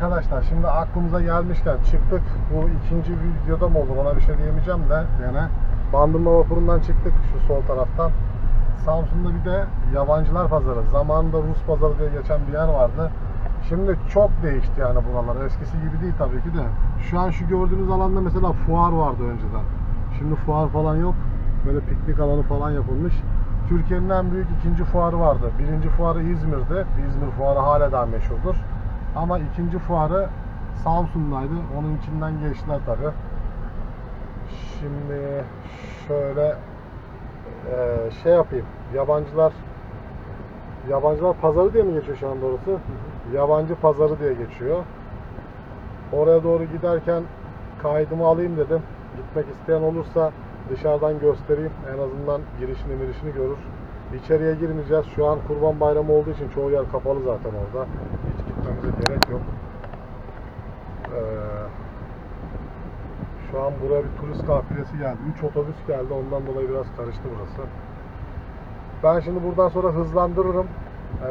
Arkadaşlar şimdi aklımıza gelmişken çıktık. Bu ikinci videoda mı olur ona bir şey diyemeyeceğim de gene. Bandırma vapurundan çıktık şu sol taraftan. Samsun'da bir de yabancılar pazarı. Zamanında Rus pazarı diye geçen bir yer vardı. Şimdi çok değişti yani buralar. Eskisi gibi değil tabii ki de. Şu an şu gördüğünüz alanda mesela fuar vardı önceden. Şimdi fuar falan yok. Böyle piknik alanı falan yapılmış. Türkiye'nin en büyük ikinci fuarı vardı. Birinci fuarı İzmir'de. İzmir fuarı hala daha meşhurdur. Ama ikinci fuarı Samsun'daydı. Onun içinden geçtiler tabii. Şimdi şöyle eee, şey yapayım. Yabancılar Yabancılar pazarı diye mi geçiyor şu anda orası? Yabancı pazarı diye geçiyor. Oraya doğru giderken kaydımı alayım dedim. Gitmek isteyen olursa dışarıdan göstereyim. En azından girişini mirişini görür. İçeriye girmeyeceğiz. Şu an kurban bayramı olduğu için çoğu yer kapalı zaten orada. Gitmemize gerek yok. Ee, şu an buraya bir turist kafilesi geldi. 3 otobüs geldi. Ondan dolayı biraz karıştı burası. Ben şimdi buradan sonra hızlandırırım. Ee,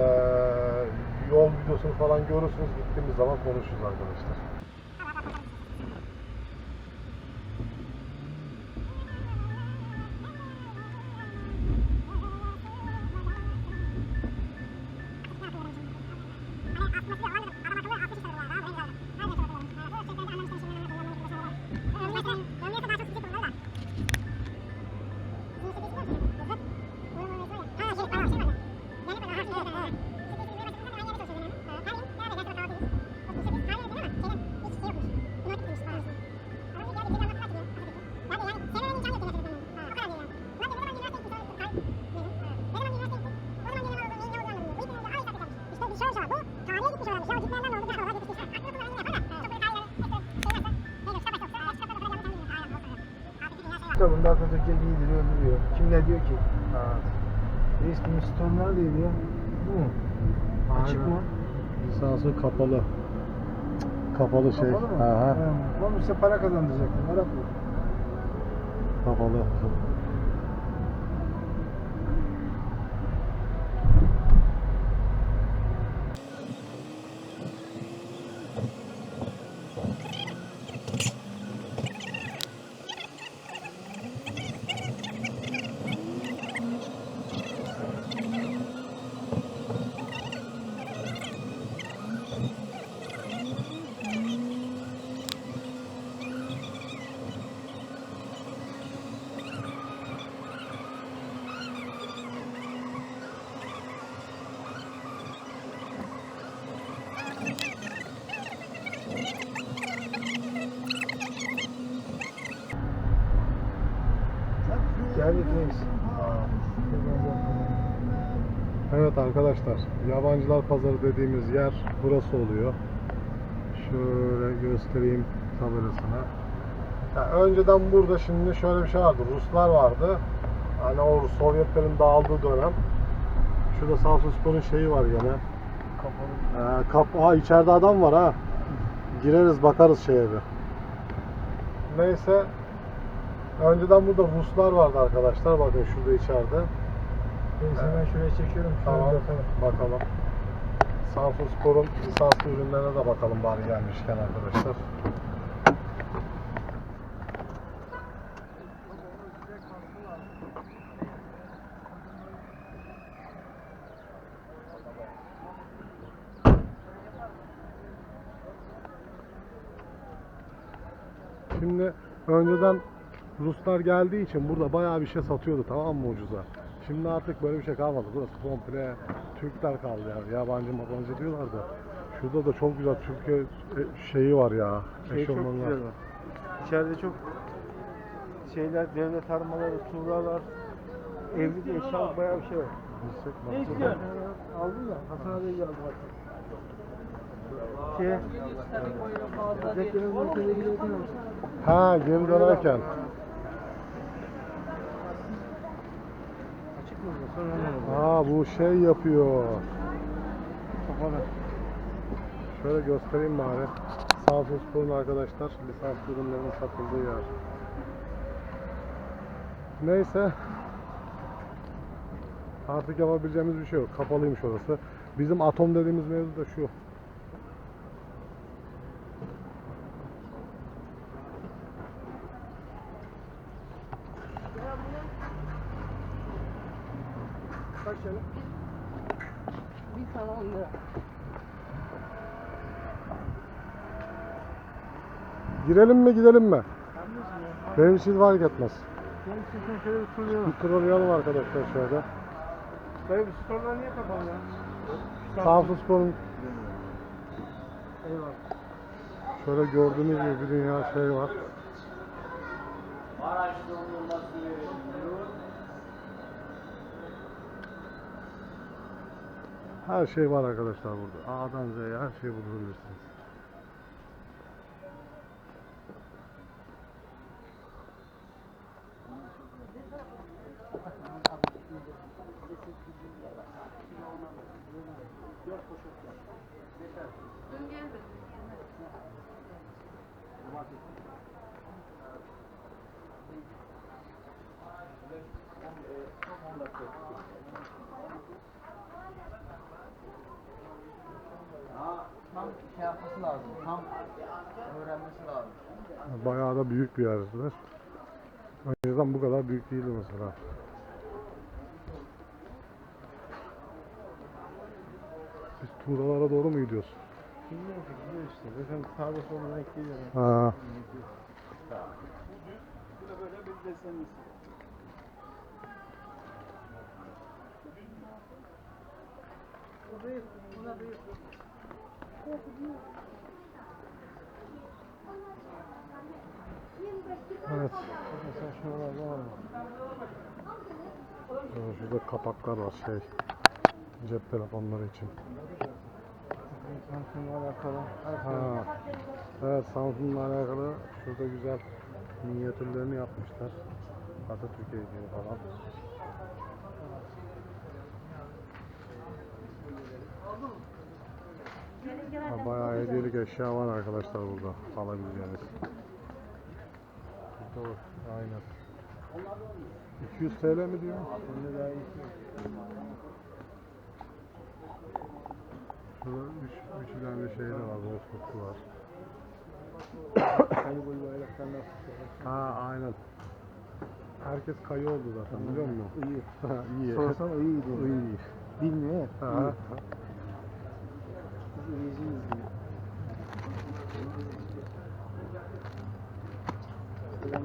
yol videosunu falan görürsünüz. Gittiğimiz zaman konuşuruz arkadaşlar. Bundan sonra Türkiye giydiriyor, öldürüyor. Kim ne diyor ki? Resmi stormlar diyor diyor. Bu mu? Açık mı? Lisansı kapalı. Kapalı şey. Kapalı mı? Aha, He. Oğlum size para kazandıracaktın. Arap bu. kapalı. Evet arkadaşlar, yabancılar pazarı dediğimiz yer burası oluyor. Şöyle göstereyim tabelasına. Ya önceden burada şimdi şöyle bir şey vardı. Ruslar vardı. Hani o Sovyetlerin dağıldığı dönem. Şurada Samsun Spor'un şeyi var yine. Kapalı. Ee, kap Aa, içeride adam var ha. Gireriz bakarız şeye bir. Neyse. Önceden burada Ruslar vardı arkadaşlar. Bakın şurada içeride. Neyse ben şuraya çekiyorum. Şöyle Tamam. bakalım. Bakalım. Samsun Spor'un lisanslı ürünlerine de bakalım bari gelmişken arkadaşlar. Şimdi önceden Ruslar geldiği için burada bayağı bir şey satıyordu tamam mı ucuza. Şimdi artık böyle bir şey kalmadı. Burası komple Türkler kaldı yani. Yabancı mabancı diyorlar da. Şurada da çok güzel Türkiye e, şeyi var ya. Şey çok güzel var. İçeride çok şeyler, devlet armaları, tuğlalar, evlilik eşyalık bayağı bir şey var. Yüksek Ne istiyorsun? Aldın ya, Hasan abi geldi bak. Şey, olsun. Ha geri dönerken. Mı bu? Şey yapıyor. Şöyle göstereyim bari. Samsun Spor'un arkadaşlar lisans ürünlerinin satıldığı yer. Neyse. Artık yapabileceğimiz bir şey yok. Kapalıymış orası. Bizim atom dediğimiz mevzu da şu. Senin? Bir sana 10 lira. Girelim mi gidelim mi? Benim için fark etmez. Gel istiyorsan şöyle bir turlayalım. Bir turlayalım arkadaşlar şöyle. Dayı bu storelar niye kapalı ya? Samsun Spor'un Eyvallah. şöyle gördüğünüz gibi bir dünya şey var. Her şey var arkadaşlar burada. A'dan Z'ye her şeyi bulabilirsiniz. Dün geldi. Büyük bir yerdir. O yüzden bu kadar büyük değildi mesela. Biz Tuğralara doğru mu gidiyoruz? Bilmiyorum ki gidiyor işte. Zaten sağda solda denk geliyor. Ha. Evet. Mesela şuralarda var mı? Ee, Şurada kapaklar var şey. Cep telefonları için. Samsun'la alakalı. Ha. Evet Samsun'la alakalı şurada güzel minyatürlerini yapmışlar. Atatürk'e ilgili falan. Bayağı hediyelik eşya var arkadaşlar burada alabileceğiniz. Var, aynen. 200 TL mi diyor? Şimdi daha iyi. Üç, üç tane şey de var, Wolfsburg'u var. Bu bayraktan Ha aynen. Herkes kayı oldu zaten biliyor musun? İyi. Ha, iyi. Sorsan iyi diyor. İyi. Bilmiyor ya. Ha. Biz iyiciyiz diyor. Evet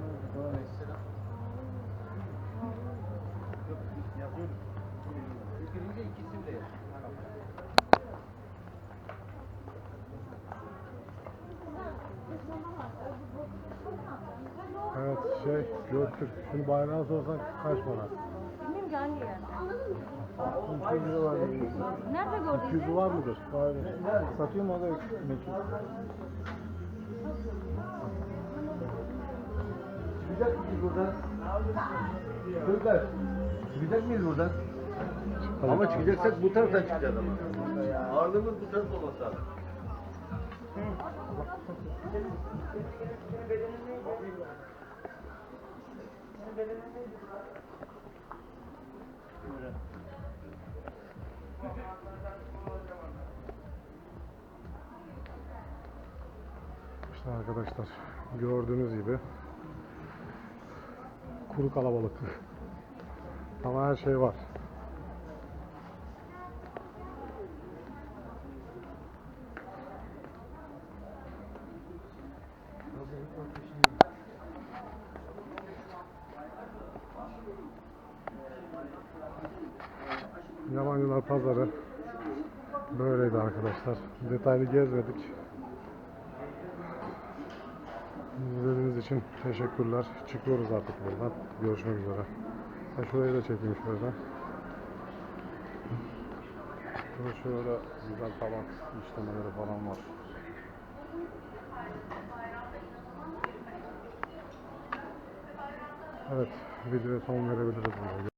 şey Göktürk. Şimdi bayrağı sorsan kaç para? Bilmiyorum ki hangi yerde. 200 lira var. Nerede gördün? 200 var mıdır? Diyor. Satıyor mu o da. Meçhul. Çıkacak mıyız buradan? Çocuklar, çıkacak mıyız buradan? Ama çıkacaksak bu taraftan çıkacağız ama. Ağırlığımız bu taraf olması lazım. İşte arkadaşlar gördüğünüz gibi kuru kalabalık. Ama her şey var. Yabancılar pazarı böyleydi arkadaşlar. Detaylı gezmedik. İçin teşekkürler. Çıkıyoruz artık buradan. Görüşmek üzere. Ha şurayı da çekeyim şöyle. Burada şöyle güzel tabak işlemeleri falan var. Evet, videoya son verebiliriz burada.